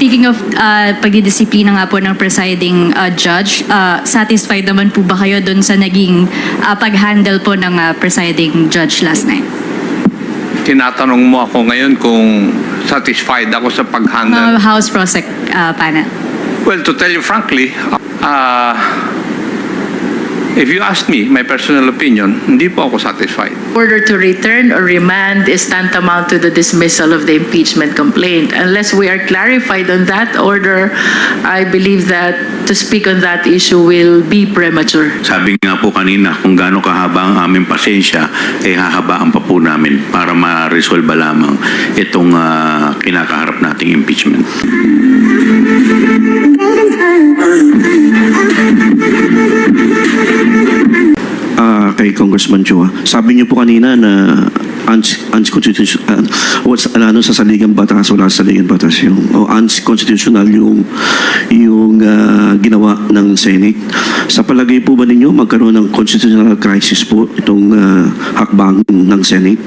speaking of uh, pagdidisiplina nga po ng presiding uh, judge, uh, satisfied naman po ba kayo dun sa naging uh, pag-handle po ng uh, presiding judge last night? Tinatanong mo ako ngayon kung satisfied ako sa pag-handle. House Prosec uh, panel. Well, to tell you frankly, uh, if you ask me my personal opinion, hindi po ako satisfied. Order to return or remand is tantamount to the dismissal of the impeachment complaint. Unless we are clarified on that order, I believe that to speak on that issue will be premature. Sabi nga po kanina, kung gaano kahaba ang aming pasensya, eh hahabaan pa po namin para ma-resolve lamang itong ah, kinakaharap nating impeachment. Kay Congressman Chua. Sabi niyo po kanina na unconstitutional, what's ano sa saligang batas, wala sa saligang batas yung o unconstitutional yung yung ah, ginawa ng Senate. Sa palagay po ba ninyo magkaroon ng constitutional crisis po itong ah, hakbang ng Senate?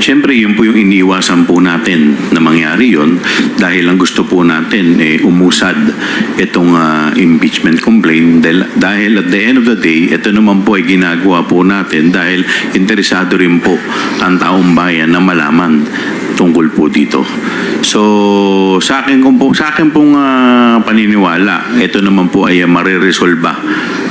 Siyempre, yun po yung iniiwasan po natin na mangyari yon dahil ang gusto po natin eh, umusad itong ah, impeachment complaint dahil, dahil at the end of the day, ito naman po ay ginagawa po natin dahil interesado rin po ang taong bayan na malaman tungkol po dito. So, sa akin, kung po, sa akin pong ah, paniniwala, ito naman po ay uh, mariresolba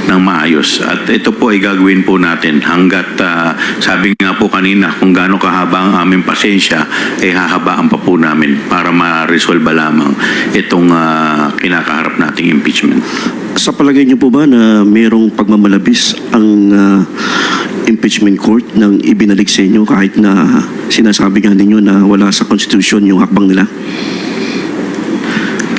ng maayos. At ito po ay gagawin po natin hanggat ah, sabi nga po kanina kung gaano kahaba ang aming pasensya, eh hahabaan pa po namin para ma-resolve lamang itong ah, kinakaharap nating impeachment. Sa palagay niyo po ba na mayroong pagmamalabis ang ah, impeachment court nang ibinalik sa inyo kahit na sinasabi nga ninyo na wala sa constitution yung hakbang nila?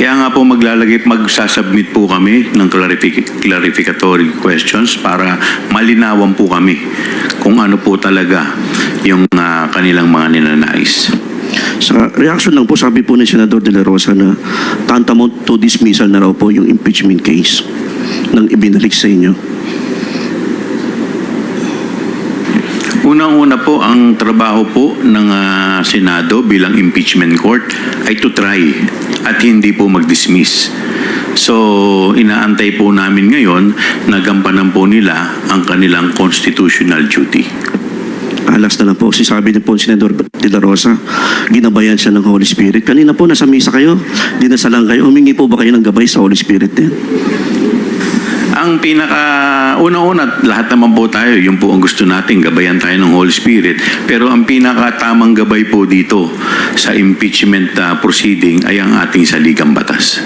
Kaya nga po maglalagay, magsasubmit po kami ng clarific- clarificatory questions para malinawan po kami kung ano po talaga yung ah, kanilang mga ninanais. Sa reaction lang po, sabi po ni Senador De La Rosa na tantamount to dismissal na raw po yung impeachment case nang ibinalik sa inyo. Unang-una po, ang trabaho po ng ah, Senado bilang impeachment court ay to try at hindi po mag-dismiss. So, inaantay po namin ngayon na gampanan po nila ang kanilang constitutional duty. Alas na lang po, si sabi ni po Senador De La Rosa, ginabayan siya ng Holy Spirit. Kanina po, nasa misa kayo, dinasalang kayo, humingi po ba kayo ng gabay sa Holy Spirit din? Ang pinaka una-una, lahat naman po tayo, yun po ang gusto natin, gabayan tayo ng Holy Spirit. Pero ang pinaka tamang gabay po dito sa impeachment ah, proceeding ay ang ating saligang batas.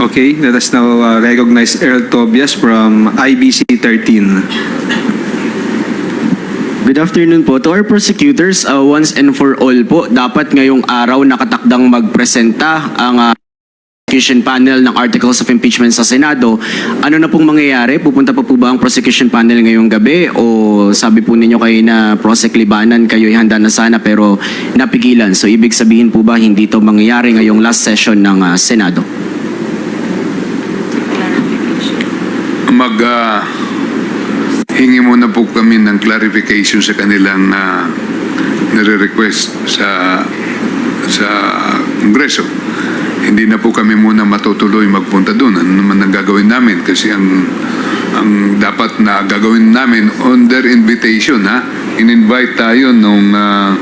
Okay, let us now uh, recognize Earl Tobias from IBC 13. Good afternoon po. To our prosecutors, uh, once and for all po, dapat ngayong araw nakatakdang magpresenta ang uh, prosecution panel ng Articles of Impeachment sa Senado. Ano na pong mangyayari? Pupunta pa po ba ang prosecution panel ngayong gabi? O sabi po ninyo kayo na Prosec Libanan, kayo handa na sana pero napigilan. So ibig sabihin po ba hindi to mangyayari ngayong last session ng uh, Senado? mag ah, hingi muna po kami ng clarification sa kanilang na nire-request sa sa Kongreso. Hindi na po kami muna matutuloy magpunta doon. Ano naman ang gagawin namin? Kasi ang ang dapat na gagawin namin on their invitation, ha? In-invite tayo nung ah,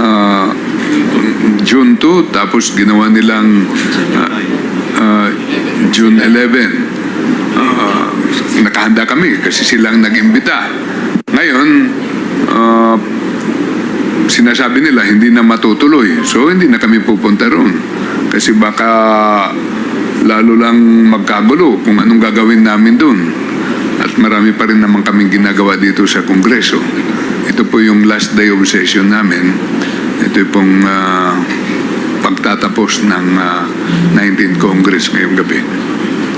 ah, June 2, tapos ginawa nilang ah, ah, June 11 ah, nakahanda kami kasi silang nag-imbita. Ngayon, ah, sinasabi nila hindi na matutuloy. So hindi na kami pupunta roon. Kasi baka lalo lang magkagulo kung anong gagawin namin doon. At marami pa rin naman kaming ginagawa dito sa Kongreso. Ito po yung last day of session namin. Ito pong ah, pagtatapos ng ah, 19th Congress ngayong gabi.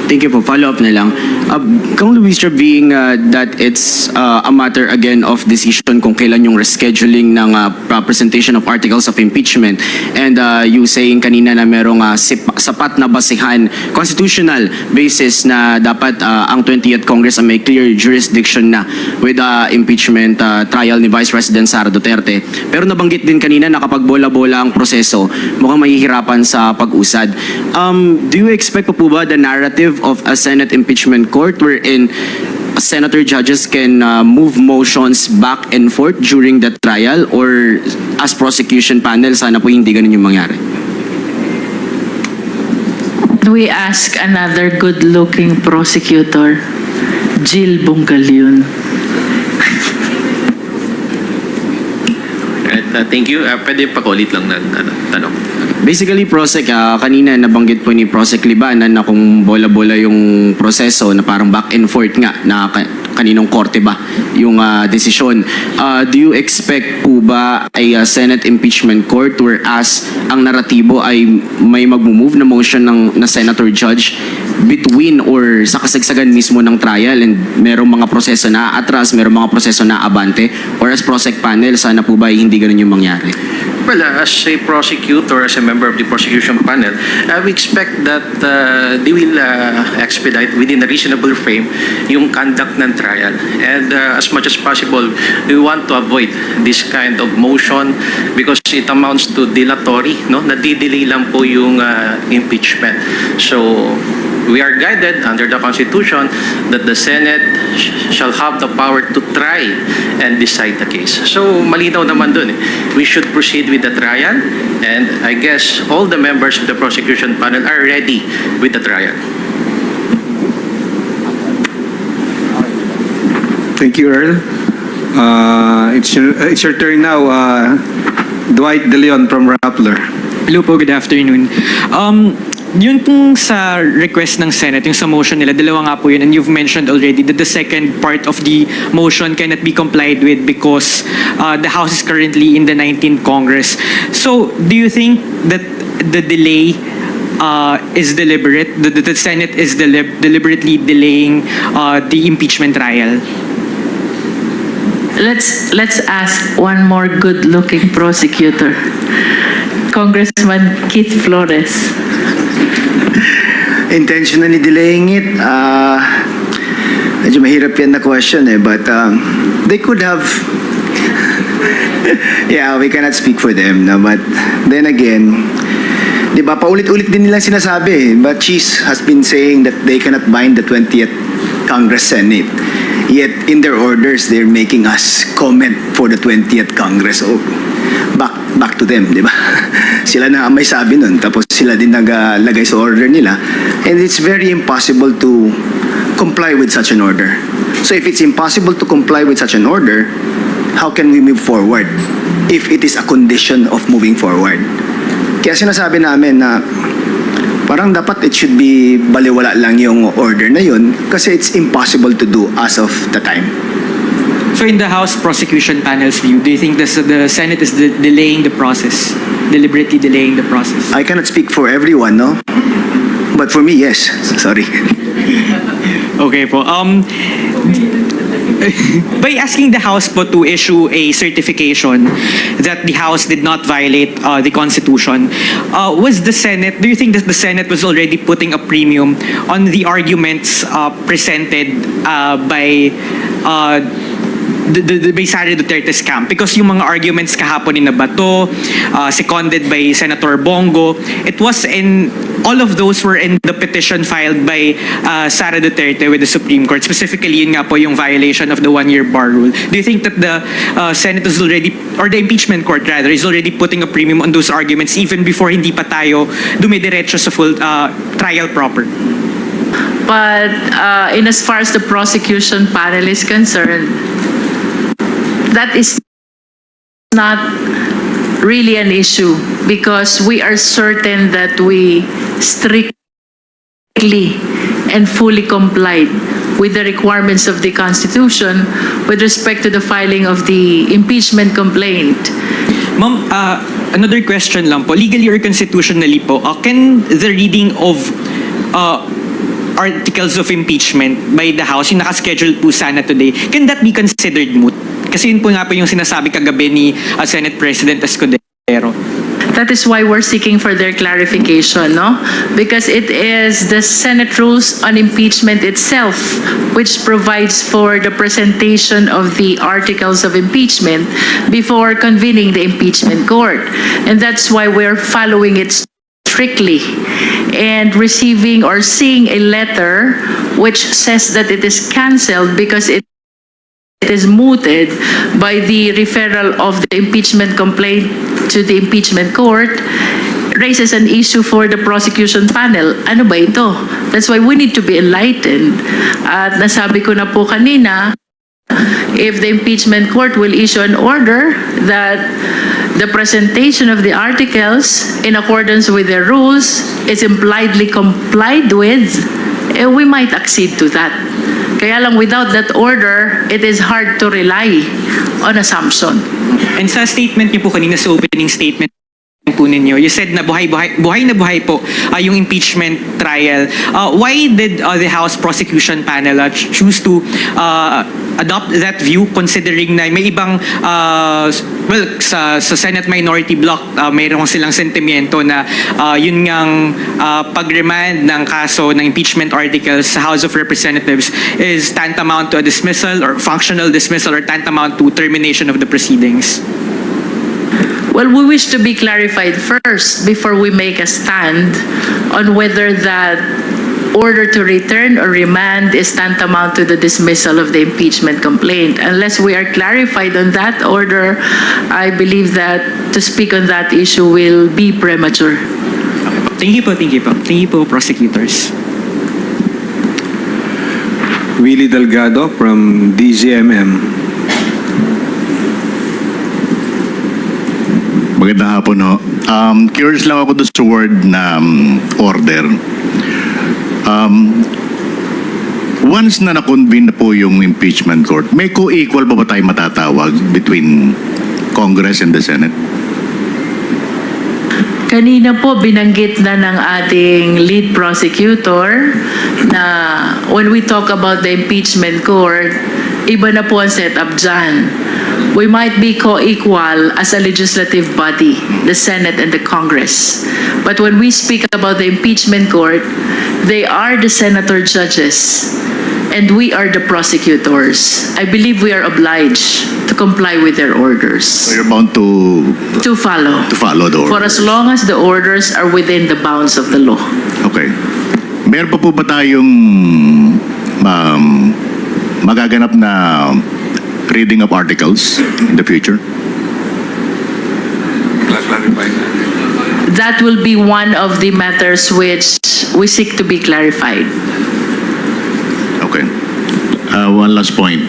Thank you po. Follow-up na lang. Uh, Kung Luis, being uh, that it's uh, a matter again of decision kung kailan yung rescheduling ng uh, presentation of articles of impeachment and uh, you saying kanina na merong uh, sapat na basihan constitutional basis na dapat uh, ang 20th Congress ay may clear jurisdiction na with uh, impeachment uh, trial ni Vice President Sara Duterte. Pero nabanggit din kanina na kapag bola-bola ang proseso, mukhang mahihirapan sa pag-usad. Um, do you expect pa po ba the narrative of a Senate impeachment court wherein senator judges can uh, move motions back and forth during the trial or as prosecution panel, sana po hindi ganun yung mangyari? We ask another good-looking prosecutor, Jill Bungalyun. Uh, thank you. Uh, pwede pakulit lang na ano, tanong. Basically, Prosec, ah, kanina nabanggit po ni Prosec Libanan na kung bola-bola yung proseso na parang back and forth nga na kaninong korte ba yung ah, desisyon. Ah, do you expect po ba ay ah, Senate impeachment court whereas ang naratibo ay may magmumove na motion ng na senator judge between or sa kasagsagan mismo ng trial and merong mga proseso na atras, merong mga proseso na abante or as Prosec panel, sana po ba hindi ganun yung mangyari? Uh, as a prosecutor, as a member of the prosecution panel, uh, expect that uh, they will uh, expedite within a reasonable frame yung conduct ng trial. And uh, as much as possible, we want to avoid this kind of motion because it amounts to dilatory, no? Nadidelay lang po yung uh, impeachment. So, we are guided under the Constitution that the Senate sh- shall have the power to try and decide the case. So, malinaw naman dun. Eh. We should proceed with the trial and I guess all the members of the prosecution panel are ready with the trial. Thank you, Earl. Uh, it's your, uh, it's your turn now. Uh, Dwight De Leon from Rappler. Hello po, good afternoon. Um, yun pong sa request ng Senate, yung sa motion nila, dalawa nga po yun, and you've mentioned already that the second part of the motion cannot be complied with because uh, the House is currently in the 19th Congress. So, do you think that the delay uh, is deliberate, the, the Senate is delib- deliberately delaying uh, the impeachment trial? Let's, let's ask one more good-looking prosecutor, Congressman Keith Flores. Intentionally delaying it, uh, medyo mahirap yan na question eh, but um, they could have, yeah, we cannot speak for them, no, but then again, di ba, paulit-ulit din nilang sinasabi, but Cheese has been saying that they cannot bind the 20th Congress Senate. Yet, in their orders, they're making us comment for the 20th Congress. Oh, back back to them, di ba? sila na may sabi nun, tapos sila din naglagay sa order nila. And it's very impossible to comply with such an order. So if it's impossible to comply with such an order, how can we move forward if it is a condition of moving forward? Kaya sinasabi namin na parang dapat it should be baliwala lang yung order na yun kasi it's impossible to do as of the time. So in the House prosecution panel's view, do you think this, the Senate is de- delaying the process, deliberately delaying the process? I cannot speak for everyone, no? But for me, yes. Sorry. Okay po. Um, by asking the House po to issue a certification that the House did not violate uh, the Constitution, uh, was the Senate, do you think that the Senate was already putting a premium on the arguments uh, presented uh, by uh, the, the, Sara Duterte's camp because yung mga arguments kahapon ni Nabato, uh, seconded by Senator Bongo, it was in all of those were in the petition filed by uh, Sara Duterte with the Supreme Court. Specifically, yun nga po yung violation of the one-year bar rule. Do you think that the uh, Senate is already, or the impeachment court rather, is already putting a premium on those arguments even before hindi pa tayo dumidiretso sa full uh, trial proper? But uh, in as far as the prosecution panel is concerned, that is not really an issue because we are certain that we strictly and fully complied with the requirements of the Constitution with respect to the filing of the impeachment complaint. Ma'am, uh, another question lang po. Legally or constitutionally po, uh, can the reading of uh, articles of impeachment by the House, yung nakaschedule po sana today, can that be considered moot? Kasi yun po nga po yung sinasabi kagabi ni uh, Senate President Escudero. That is why we're seeking for their clarification, no? Because it is the Senate rules on impeachment itself which provides for the presentation of the articles of impeachment before convening the impeachment court. And that's why we're following it strictly and receiving or seeing a letter which says that it is canceled because it it is mooted by the referral of the impeachment complaint to the impeachment court raises an issue for the prosecution panel. Ano ba ito? That's why we need to be enlightened. At nasabi ko na po kanina, if the impeachment court will issue an order that the presentation of the articles in accordance with their rules is impliedly complied with, eh, we might accede to that. Kaya lang without that order, it is hard to rely on assumption. And sa statement niyo po kanina sa opening statement po ninyo, you said na buhay, buhay, buhay na buhay po uh, yung impeachment trial. Uh, why did uh, the House Prosecution Panel uh, ch- choose to uh, adopt that view considering na may ibang, uh, well, sa, sa Senate Minority Bloc, uh, mayroon silang sentimiento na uh, yun ngang uh, pag-remand ng kaso ng impeachment articles sa House of Representatives is tantamount to a dismissal or functional dismissal or tantamount to termination of the proceedings. Well, we wish to be clarified first before we make a stand on whether that order to return or remand is tantamount to the dismissal of the impeachment complaint. Unless we are clarified on that order, I believe that to speak on that issue will be premature. Thank you po, thank you po. Thank you po, prosecutors. Willie Delgado from DZMM. Magandang hapon, no? Um, curious lang ako doon sa word na um, order. Um, once na na-convene na po yung impeachment court, may co-equal ba ba tayo matatawag between Congress and the Senate? Kanina po binanggit na ng ating lead prosecutor na when we talk about the impeachment court, iba na po ang setup dyan. We might be co-equal as a legislative body, the Senate and the Congress. But when we speak about the impeachment court, they are the senator judges and we are the prosecutors. I believe we are obliged to comply with their orders, So you're bound to, to follow. to follow the For order? as long as the orders are within the bounds of the law. Okay. Meron pa po ba tayong um, magaganap na reading of articles in the future? That will be one of the matters which we seek to be clarified. Okay. Uh, one last point.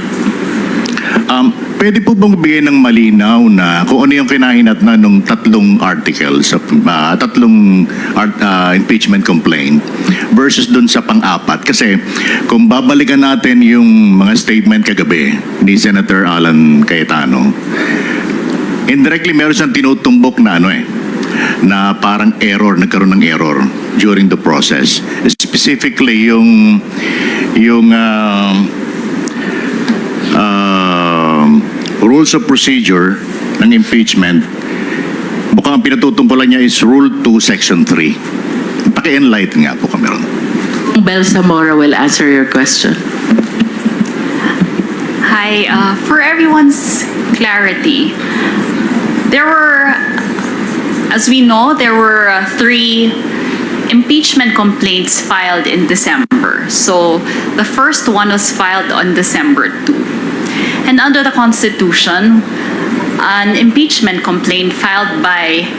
Um, pwede po bang bigyan ng malinaw na kung ano yung kinahinat na nung tatlong articles, uh, tatlong art, uh, impeachment complaint versus dun sa pang-apat? Kasi kung babalikan natin yung mga statement kagabi ni Senator Alan Cayetano, indirectly meron siyang tinutumbok na ano eh, na parang error, nagkaroon ng error during the process. Specifically yung yung uh, rules of procedure ng impeachment, mukhang ang pinatutungkulan niya is Rule 2, Section 3. Paki-enlighten nga po kami ron. Bel Zamora will answer your question. Hi, uh, for everyone's clarity, there were, as we know, there were uh, three impeachment complaints filed in December. So the first one was filed on December 2. And under the Constitution, an impeachment complaint filed by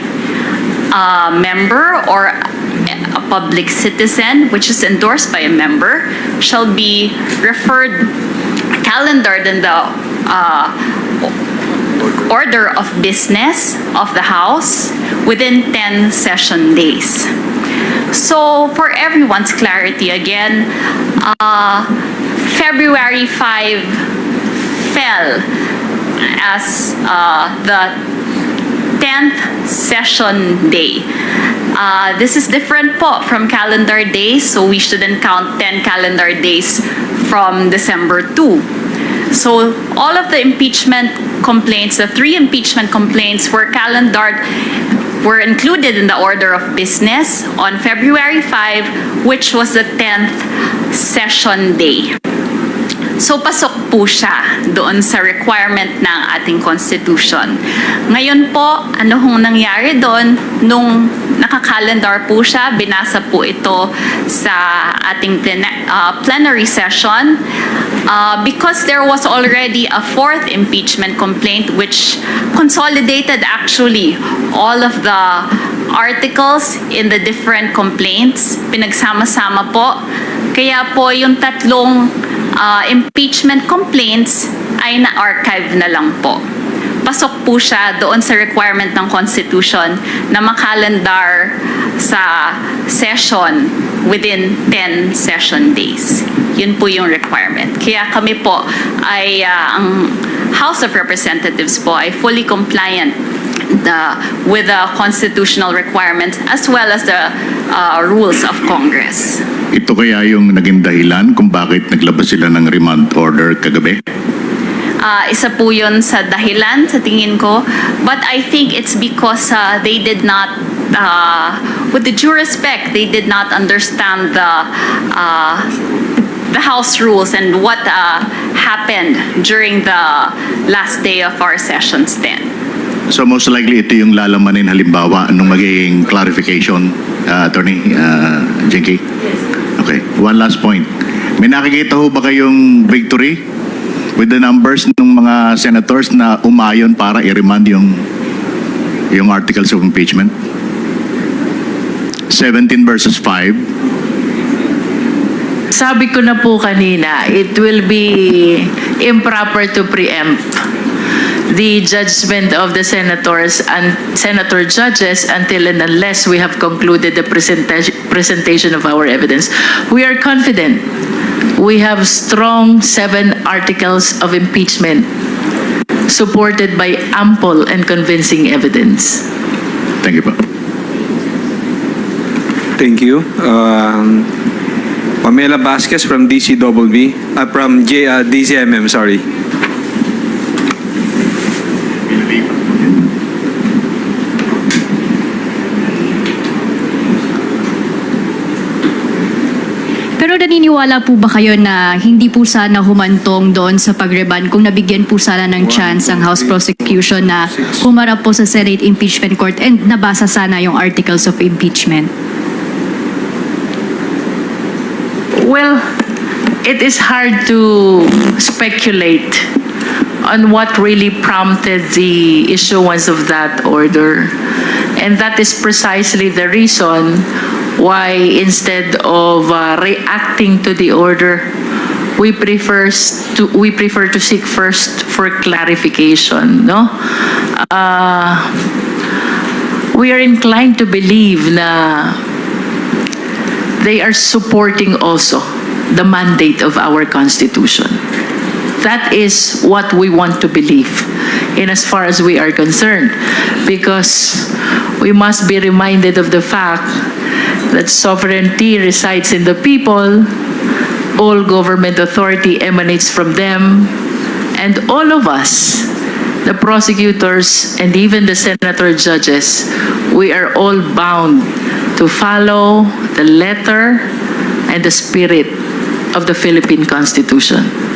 a member or a public citizen, which is endorsed by a member, shall be referred, calendared in the uh, order of business of the House within 10 session days. So, for everyone's clarity, again, uh, February 5 fell as uh, the 10th session day. Uh, this is different po from calendar days, so we shouldn't count 10 calendar days from December 2. So all of the impeachment complaints, the three impeachment complaints were calendared, were included in the order of business on February 5, which was the 10th session day. So pasok po siya doon sa requirement ng ating constitution. Ngayon po, ano hong nangyari doon? Nung nakakalendar po siya, binasa po ito sa ating plena- uh, plenary session. Uh, because there was already a fourth impeachment complaint which consolidated actually all of the articles in the different complaints. Pinagsama-sama po. Kaya po yung tatlong uh, impeachment complaints ay na-archive na lang po. Pasok po siya doon sa requirement ng Constitution na makalendar sa session within 10 session days. Yun po yung requirement. Kaya kami po ay, uh, ang House of Representatives po ay fully compliant the, with the constitutional requirements as well as the uh, rules of Congress. Ito kaya yung naging dahilan kung bakit naglabas sila ng remand order kagabi? Ah, isa po yun sa dahilan sa tingin ko. But I think it's because uh, they did not, uh, with the due respect, they did not understand the, uh, the House rules and what uh, happened during the last day of our sessions then. So most likely ito yung lalamanin halimbawa nung magiging clarification, uh, Attorney uh, Jinky? Okay, one last point. May nakikita ho ba kayong victory with the numbers ng mga senators na umayon para i-remand yung, yung articles of impeachment? 17 versus 5. Sabi ko na po kanina, it will be improper to preempt the judgment of the senators and senator judges until and unless we have concluded the presentation presentation of our evidence. We are confident. We have strong seven articles of impeachment supported by ample and convincing evidence. Thank you po. Thank you. Um, Pamela Vasquez from DCWB, uh, from J, uh, DCMM, sorry. Naniniwala po ba kayo na hindi po sana humantong doon sa pagreban kung nabigyan po sana ng chance ang House Prosecution na humarap po sa Senate Impeachment Court and nabasa sana yung articles of impeachment? Well, it is hard to speculate on what really prompted the issuance of that order. And that is precisely the reason why instead of uh, reacting to the order, we prefer to we prefer to seek first for clarification, no? Uh, we are inclined to believe na they are supporting also the mandate of our Constitution. That is what we want to believe in as far as we are concerned. Because we must be reminded of the fact that sovereignty resides in the people, all government authority emanates from them, and all of us, the prosecutors and even the senator judges, we are all bound to follow the letter and the spirit of the Philippine Constitution.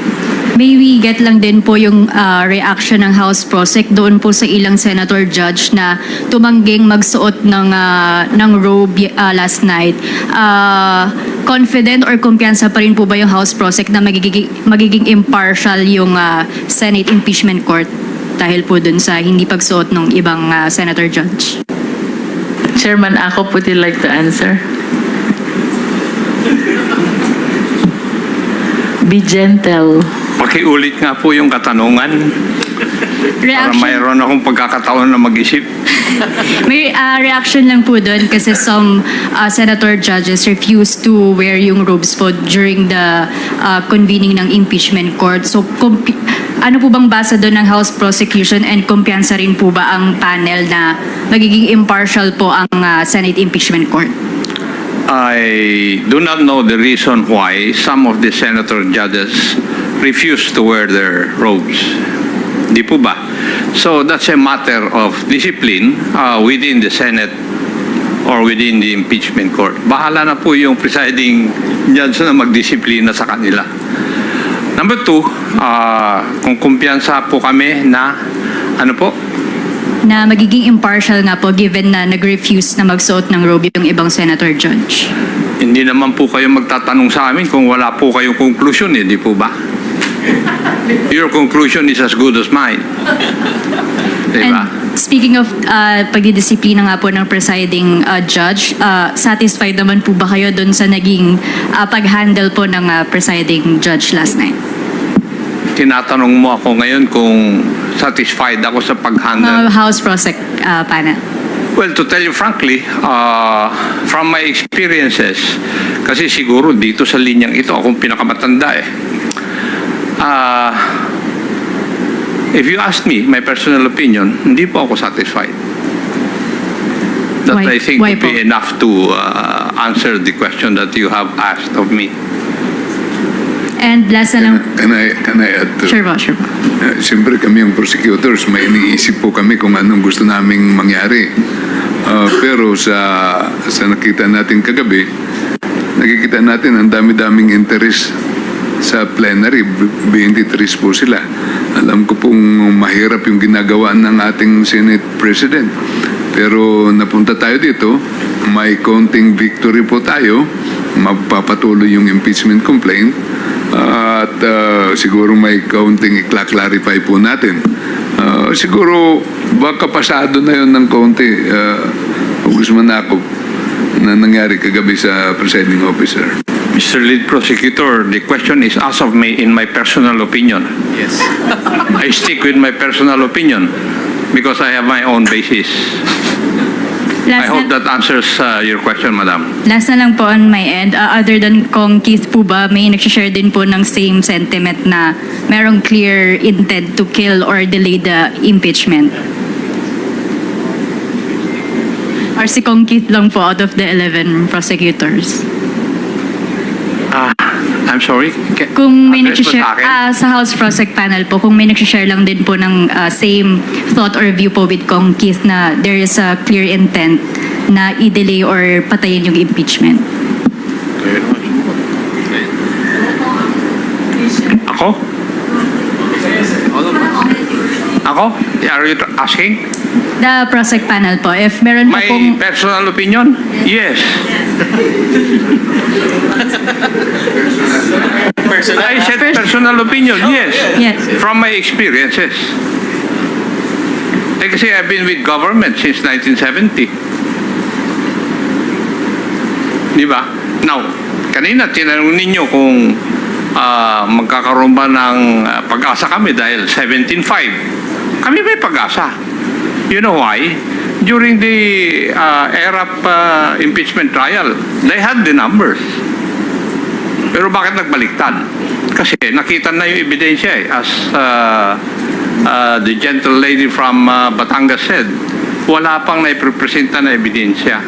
May we get lang din po yung ah, reaction ng House Prosec doon po sa ilang senator judge na tumangging magsuot ng ah, ng robe ah, last night. Ah, confident or kumpiyansa pa rin po ba yung House Prosec na magiging, magiging impartial yung ah, Senate Impeachment Court dahil po dun sa hindi pagsuot ng ibang ah, senator judge? Chairman Akop, would you like to answer? Be gentle. Pakiulit nga po yung katanungan. Para Reaction, mayroon akong pagkakataon na mag-isip. may ah, reaction lang po doon kasi some ah, senator judges refused to wear yung robes po during the ah, convening ng impeachment court. So, ano po bang basa doon ng House prosecution and kumpiyansa rin po ba ang panel na magiging impartial po ang ah, Senate impeachment court? I do not know the reason why some of the senator judges refuse to wear their robes. Di po ba? So that's a matter of discipline uh, within the Senate or within the impeachment court. Bahala na po yung presiding judge na magdisiplina sa kanila. Number two, uh, kung kumpiyansa po kami na ano po, Na magiging impartial nga po given na nag-refuse na magsuot ng robe yung ibang senator judge. Hindi naman po kayo magtatanong sa amin kung wala po kayong conclusion, eh, di po ba? Your conclusion is as good as mine. Di ba? And speaking of uh, pagdidisiplina nga po ng presiding uh, judge, uh, satisfied naman po ba kayo doon sa naging uh, pag-handle po ng uh, presiding judge last night? Tinatanong mo ako ngayon kung satisfied ako sa pag-handle. House Prosec uh, panel. Well, to tell you frankly, uh, from my experiences, kasi siguro dito sa linyang ito, akong pinakamatanda eh. Uh, if you ask me, my personal opinion, hindi po ako satisfied. That Why- I think why would be po? enough to uh, answer the question that you have asked of me. And last na lang, Can I, can I add to? sure po, sure po. Uh, Siyempre kami yung prosecutors, may iniisip po kami kung anong gusto naming mangyari. Uh, pero sa, sa nakita natin kagabi, nakikita natin ang dami-daming interest sa plenary, B- 23 po sila. Alam ko pong mahirap yung ginagawa ng ating Senate President. Pero napunta tayo dito, may konting victory po tayo, magpapatuloy yung impeachment complaint, at uh, siguro may kaunting i-clarify po natin. Uh, siguro baka pasado na yon ng kaunti, uh, Congressman Ako, na nangyari kagabi sa presiding officer. Mr. Lead Prosecutor, the question is as of me in my personal opinion. Yes. I stick with my personal opinion because I have my own basis. I Last hope na, that answers uh, your question, Madam. last na lang po on my end, uh, other than kung Keith po ba, may nagsishare din po ng same sentiment na merong clear intent to kill or delay the impeachment. Or si Kong Keith lang po out of the 11 prosecutors. Ah, I'm sorry. Ca- Kung may address mo nagsishare, sa akin? ah, sa House Prosec panel po, kung may nagsishare lang din po ng ah, same thought or view po with Kong Keith na there is a clear intent na i-delay or patayin yung impeachment. Ako? Ako? Are you asking? The Prosec panel po, if meron po My pong... personal opinion? Yes. I said personal opinion, yes. Yes. From my experiences. Eh, kasi I've been with government since 1970. Di ba? Now, kanina tinanong ninyo kung ah, magkakaroon ba ng ah, pag-asa kami dahil 17.5. Kami may pag-asa. You know why? During the uh, ERAP uh, impeachment trial, they had the numbers. Pero bakit nagbaliktad? Kasi nakita na yung ebidensya eh. As uh, uh, the gentle lady from uh, Batangas said, wala pang naiprepresenta na ebidensya.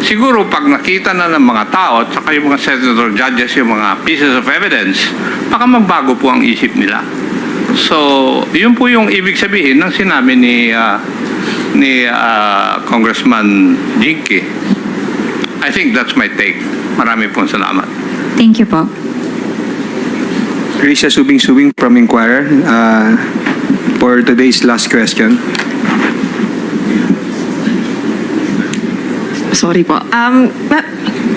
Siguro pag nakita na ng mga tao at saka yung mga senator judges yung mga pieces of evidence, baka magbago po ang isip nila. So, yun po yung ibig sabihin ng sinabi ni uh, ni uh, Congressman Jinky. I think that's my take. Marami pong salamat. Thank you po. Risa Subing Subing from Inquirer. Uh, for today's last question. Sorry po. Um, pa-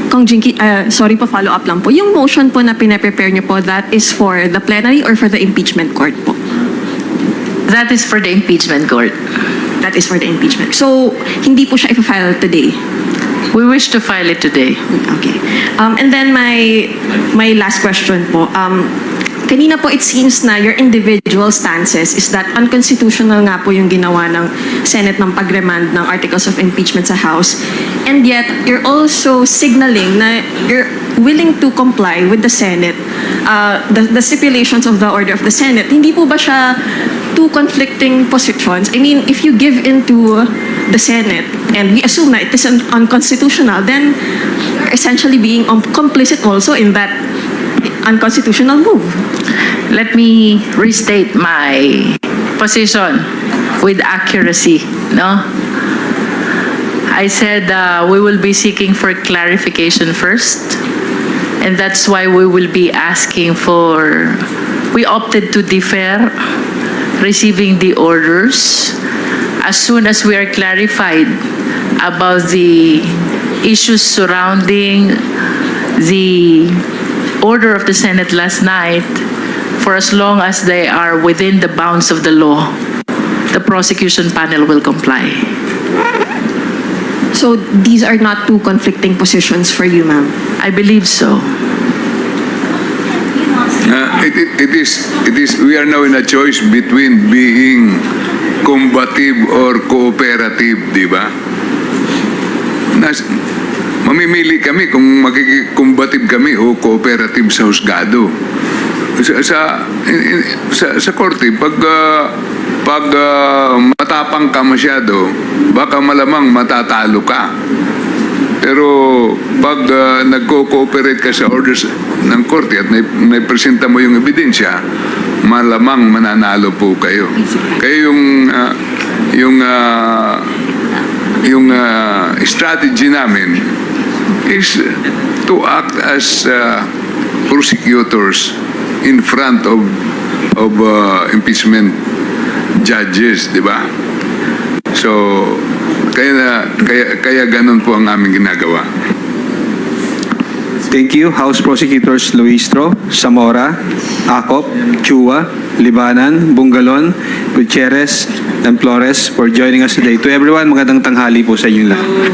Kong Jinky, uh, sorry po, follow up lang po. Yung motion po na pinaprepare niyo po, that is for the plenary or for the impeachment court po? That is for the impeachment court. That is for the impeachment. So, hindi po siya ipafile today? We wish to file it today. Okay. Um, and then my my last question po. Um, kanina po it seems na your individual stances is that unconstitutional nga po yung ginawa ng Senate ng pagremand ng articles of impeachment sa House. And yet, you're also signaling na you're willing to comply with the Senate, uh, the, the stipulations of the order of the Senate. Hindi po ba siya two conflicting positions? I mean, if you give in to the Senate and we assume that it is un- unconstitutional, then essentially being um, complicit also in that unconstitutional move. Let me restate my position with accuracy, no? I said uh, we will be seeking for clarification first, and that's why we will be asking for, we opted to defer receiving the orders as soon as we are clarified about the issues surrounding the order of the Senate last night, for as long as they are within the bounds of the law, the prosecution panel will comply. So these are not two conflicting positions for you, ma'am. I believe so. Uh, it, it, it is, it is, we are now in a choice between being combative or cooperative, di ba? Nas, mamimili kami kung magiging-combative kami o cooperative sa husgado. Sa, sa, sa, sa korte, pag, ah, pag ah, matapang ka masyado, baka malamang matatalo ka. Pero pag uh, nagko-cooperate ka sa orders ng korte at may, may presenta mo yung ebidensya, malamang mananalo po kayo. Kaya yung ah, yung ah, yung ah, strategy namin is to act as ah, prosecutors in front of of ah, impeachment judges, di ba? So, kaya, kaya, kaya ganun po ang aming ginagawa. Thank you, House Prosecutors Luistro, Zamora, Acop, Chua, Libanan, Bungalon, Gutierrez, and Flores for joining us today. To everyone, magandang tanghali po sa inyo lahat.